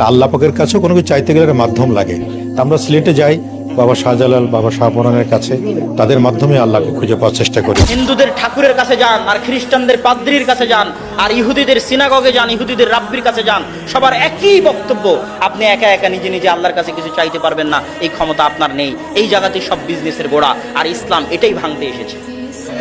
তা আল্লাহ পাকের কাছেও কোনো কিছু চাইতে গেলে একটা মাধ্যম লাগে। তা আমরা সিলেটে যাই, বাবা শাহজালাল, বাবা শাহপরানের কাছে, তাদের মাধ্যমে আল্লাহকে খুঁজে পাওয়ার চেষ্টা করি। হিন্দুদের ঠাকুরের কাছে যান, আর খ্রিস্টানদের পাদ্রির কাছে যান, আর ইহুদিদের সিনাগগে যান, ইহুদিদের রাব্বির কাছে যান, সবার একই বক্তব্য, আপনি একা একা নিজে নিজে আল্লাহর কাছে কিছু চাইতে পারবেন না, এই ক্ষমতা আপনার নেই, এই জায়গাতেই সব বিজনেসের গোড়া, আর ইসলাম এটাই ভাঙতে এসেছে।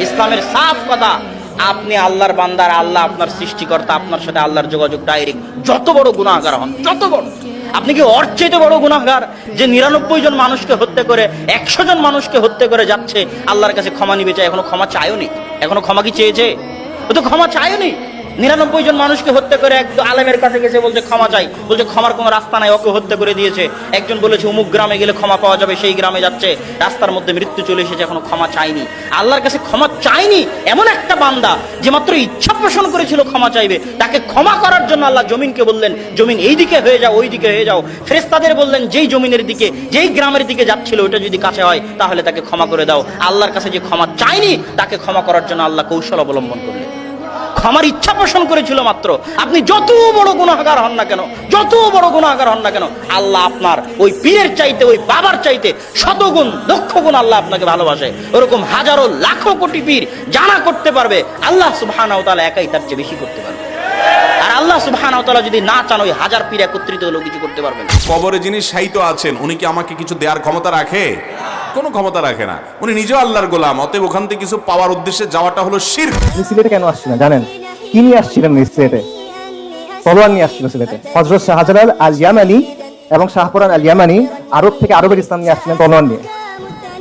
ইসলামের সাফ কথা আপনি আল্লাহর বান্দার আল্লাহ আপনার সৃষ্টিকর্তা, আপনার সাথে আল্লাহর যোগাযোগ ডাইরেক্ট যত বড় গুণাগার হন, যত বড়। আপনি কি ওর চাইতে বড় গুণাগার যে নিরানব্বই জন মানুষকে হত্যা করে, একশো জন মানুষকে হত্যা করে যাচ্ছে? আল্লাহর কাছে ক্ষমা নিবে চায়, এখনও ক্ষমা চায়ও নি। এখনও ক্ষমা কি চেয়েছে? ও তো ক্ষমা চায়ও নি। নিরানব্বই জন মানুষকে হত্যা করে এক আলেমের কাছে গেছে, বলছে, ক্ষমা চাই। বলছে, ক্ষমার কোনো রাস্তা নাই, ওকে হত্যা করে দিয়েছে। একজন বলেছে, অমুক গ্রামে গেলে ক্ষমা পাওয়া যাবে, সেই গ্রামে যাচ্ছে। রাস্তার মধ্যে মৃত্যু চলে এসেছে, এখনও ক্ষমা চাইনি। আল্লাহর কাছে ক্ষমা চাইনি এমন একটা বান্দা, যে মাত্র ইচ্ছা পোষণ করেছিল ক্ষমা চাইবে। তাকে ক্ষমা করার জন্য আল্লাহ জমিনকে বললেন, জমিন এই দিকে হয়ে যাও, ওই দিকে হয়ে যাও। ফেরেস্তাদের বললেন, যেই জমিনের দিকে, যেই গ্রামের দিকে যাচ্ছিল, ওটা যদি কাছে হয়, তাহলে তাকে ক্ষমা করে দাও। আল্লাহর কাছে যে ক্ষমা চাইনি, তাকে ক্ষমা করার জন্য আল্লাহ কৌশল অবলম্বন করলেন ক্ষমার ইচ্ছা পোষণ করেছিল মাত্র। আপনি যত বড় গুণাগার হন না কেন, যত বড় গুণাগার হন না কেন, আল্লাহ আপনার ওই পীরের চাইতে, ওই বাবার চাইতে শতগুণ লক্ষ গুণ আল্লাহ আপনাকে ভালোবাসে। ওরকম হাজারো, লাখো কোটি পীর জানা করতে পারবে, আল্লাহ তাআলা একাই তার চেয়ে বেশি করতে পারবে। আর আল্লাহ সুবহানাহু তাআলা যদি না চান, ওই হাজার পীর একত্রিত হলেও কিছু করতে পারবেন না। কবরে যিনি সাহিত্য আছেন, উনি কি আমাকে কিছু দেওয়ার ক্ষমতা রাখে? কোনো ক্ষমতা রাখে না। উনি নিজেও আল্লাহর গোলাম, অতএব ওখান থেকে কিছু পাওয়ার উদ্দেশ্যে যাওয়াটা হলো শির সিলেটে কেন আসছিলেন, জানেন? কি নিয়ে আসছিলেন সিলেটে? তলোয়ার নিয়ে আসছিল সিলেটে। হজরত শাহজালাল আল ইয়ামানি এবং শাহপুরান আল ইয়ামানি আরব থেকে আরবের ইসলাম নিয়ে আসছিলেন তলোয়ার নিয়ে।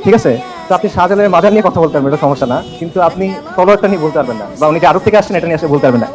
ঠিক আছে? তো আপনি শাহজালালের মাজার নিয়ে কথা বলতে পারবেন, এটা সমস্যা না। কিন্তু আপনি তলোয়ারটা নিয়ে বলতে পারবেন না। বা উনি আরব থেকে আসছেন, এটা নিয়ে আসলে বলতে পারবেন না।